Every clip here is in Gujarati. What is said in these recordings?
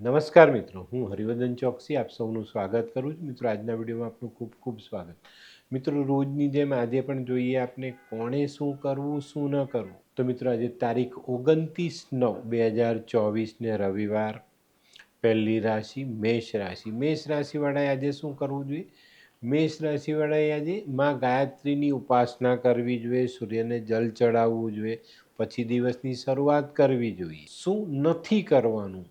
નમસ્કાર મિત્રો, હું હરિવર્ધન ચોકસી આપ સૌનું સ્વાગત કરું છું. મિત્રો, આજના વિડીયોમાં આપનું ખૂબ ખૂબ સ્વાગત. મિત્રો, રોજની જેમ આજે પણ જોઈએ આપને કોણે શું કરવું, શું ન કરવું. તો મિત્રો, આજે તારીખ ઓગણત્રીસ નવ બે હજાર ચોવીસને રવિવાર, પહેલી રાશિ મેષ રાશિ. મેષ રાશિવાળાએ આજે શું કરવું જોઈએ? મેષ રાશિવાળાએ આજે માં ગાયત્રીની ઉપાસના કરવી જોઈએ, સૂર્યને જલ ચડાવવું જોઈએ, પછી દિવસની શરૂઆત કરવી જોઈએ. શું નથી કરવાનું?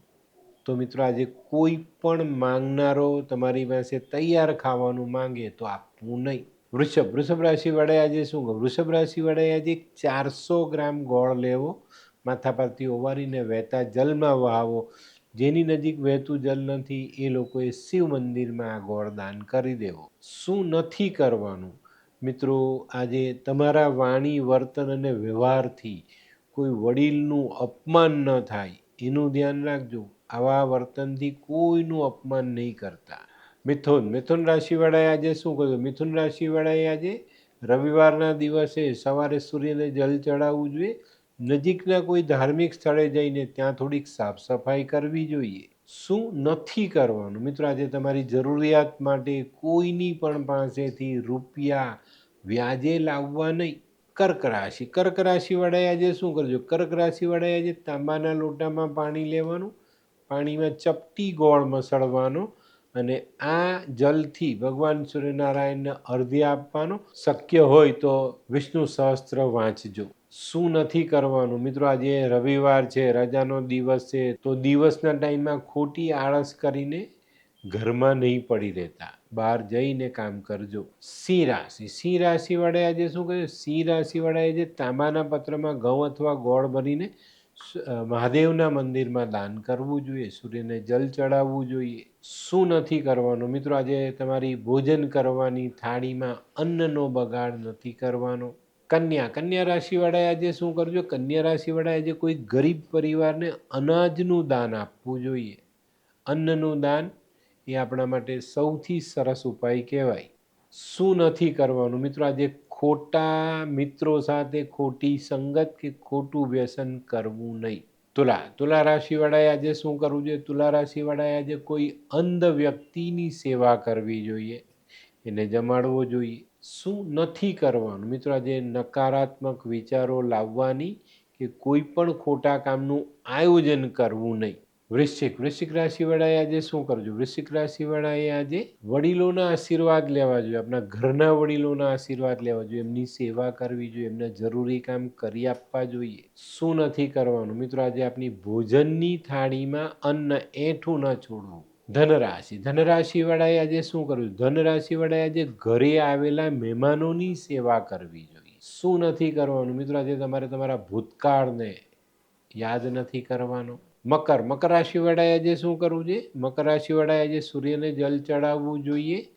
તો મિત્રો આજે કોઈ પણ માંગનારો તમારી પાસે તૈયાર ખાવાનું માંગે તો આપવું નહીં. વૃષભ વૃષભ રાશિ વડાએ આજે શું કહું વૃષભ રાશિ વડાએ આજે ચારસો ગ્રામ ગોળ લેવો માથા પરથી ઓવારીને વહેતા જલમાં વહાવો. જેની નજીક વહેતું જલ નથી, એ લોકોએ શિવ મંદિરમાં આ ગોળ દાન કરી દેવો. શું નથી કરવાનું? મિત્રો, આજે તમારા વાણી, વર્તન અને વ્યવહારથી કોઈ વડીલનું અપમાન ન થાય. એનું ધ્યાન રાખજો. આવા વર્તનથી કોઈનું અપમાન નહીં કરતા. મિથુન મિથુન રાશિવાળાએ આજે શું કર્યું? મિથુન રાશિવાળાએ આજે રવિવારના દિવસે સવારે સૂર્યને જલ ચડાવવું જોઈએ. નજીકના કોઈ ધાર્મિક સ્થળે જઈને ત્યાં થોડીક સાફ સફાઈ કરવી જોઈએ. શું નથી કરવાનું? મિત્રો, આજે તમારી જરૂરિયાત માટે કોઈની પણ પાસેથી રૂપિયા વ્યાજે લાવવા નહીં. કર્ક રાશિ, કર્ક રાશિવાળાએ આજે શું કરજો કર્ક રાશિવાળાએ આજે તાંબાના લોટામાં પાણી લેવાનું પાણીમાં ચપટી ગોળ મસળવાનો અને આ જલથી ભગવાન સૂર્યનારાયણને અર્ધ્ય આપવાનો શક્ય હોય તો વિષ્ણુ સહસ્ત્ર વાંચજો. શું નથી કરવાનું? મિત્રો, આજે રવિવાર છે, રજાનો દિવસ છે, તો દિવસના ટાઈમમાં ખોટી આળસ કરીને ઘરમાં નહીં પડી રહેતા. બહાર જઈને કામ કરજો. સિંહ રાશિ. સિંહ રાશિ વડે આજે શું કહ્યું સિંહ રાશિ વડે આજે તાંબાના પત્રમાં ઘઉં અથવા ગોળ ભરીને મહાદેવના મંદિરમાં દાન કરવું જોઈએ, સૂર્યને જલ ચડાવવું જોઈએ. શું નથી કરવાનું? મિત્રો, આજે તમારી ભોજન કરવાની થાળીમાં અન્નનો બગાડ નથી કરવાનો. કન્યા કન્યા રાશિવાળાએ આજે શું કરજો? કન્યા રાશિવાળાએ આજે કોઈ ગરીબ પરિવારને અનાજનું દાન આપવું જોઈએ. અન્નનું દાન એ આપણા માટે સૌથી સરસ ઉપાય કહેવાય. શું નથી કરવાનું? મિત્રો, આજે ખોટા મિત્રો સાથે ખોટી સંગત કે ખોટું વ્યસન કરવું નહીં. તુલા તુલા રાશિવાળાએ આજે શું કરવું જોઈએ? તુલા રાશિવાળાએ આજે કોઈ અંધ વ્યક્તિની સેવા કરવી જોઈએ. એને જમાડવો જોઈએ. શું નથી કરવાનું? મિત્રો, આજે નકારાત્મક વિચારો લાવવાની કે કોઈ પણ ખોટા કામનું આયોજન કરવું નહીં. વૃશ્ચિક વૃશ્ચિક રાશિવાળાએ આજે શું કરજો? વૃશ્ચિક રાશિવાળાએ આજે વડીલોના આશીર્વાદ લેવા જોઈએ. આપણા ઘરના વડીલોના આશીર્વાદ લેવા જોઈએ. એમની સેવા કરવી જોઈએ. એમને જરૂરી કામ કરી આપવા જોઈએ. શું નથી કરવાનું? મિત્રો, આજે આપની ભોજનની થાળીમાં અન્ન એઠું ન છોડવું ધનરાશિ. ધનરાશિવાળાએ આજે શું કરવું? ધનરાશિવાળાએ આજે ઘરે આવેલા મહેમાનોની સેવા કરવી જોઈએ. શું નથી કરવાનું? મિત્રો, આજે તમારે તમારા ભૂતકાળને યાદ નથી કરવાનો. મકર. મકર રાશિવાળાએ આજે શું કરવું જોઈએ? મકર રાશિવાળાએ આજે સૂર્યને જલ ચડાવવું જોઈએ.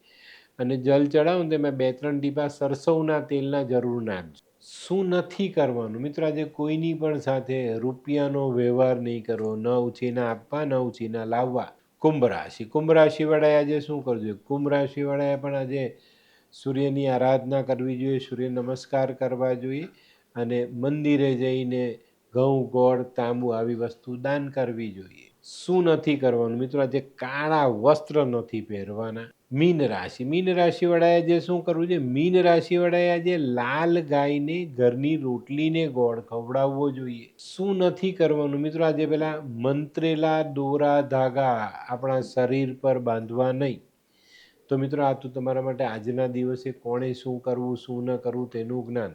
અને જલ ચડાવું તેમાં બે ત્રણ ડીબા સરસવના તેલના જરૂર નાખજો. શું નથી કરવાનું? મિત્રો, આજે કોઈની પણ સાથે રૂપિયાનો વ્યવહાર નહીં કરવો. ન ઉછીના આપવા, ન ઉછીના લાવવા. કુંભ રાશિ. કુંભ રાશિવાળાએ આજે શું કરવું જોઈએ? કુંભ રાશિવાળાએ પણ આજે સૂર્યની આરાધના કરવી જોઈએ. સૂર્ય નમસ્કાર કરવા જોઈએ. અને મંદિરે જઈને ઘઉં, ગોળ, તાંબુ આવી વસ્તુ દાન કરવી જોઈએ. શું નથી કરવાનું? મિત્રો, આજે કાળા વસ્ત્ર નથી પહેરવાના. મીન રાશિ. મીન રાશિવાળાએ આજે શું કરવું છે મીન રાશિવાળાએ આજે લાલ ગાયને, ઘરની રોટલીને ગોળ ખવડાવવો જોઈએ. શું નથી કરવાનું? મિત્રો, આજે પેલા મંત્રેલા દોરા ધાગા આપણા શરીર પર બાંધવા નહીં. તો મિત્રો, આ તો તમારા માટે આજના દિવસે કોણે શું કરવું, શું ન કરવું તેનું જ્ઞાન.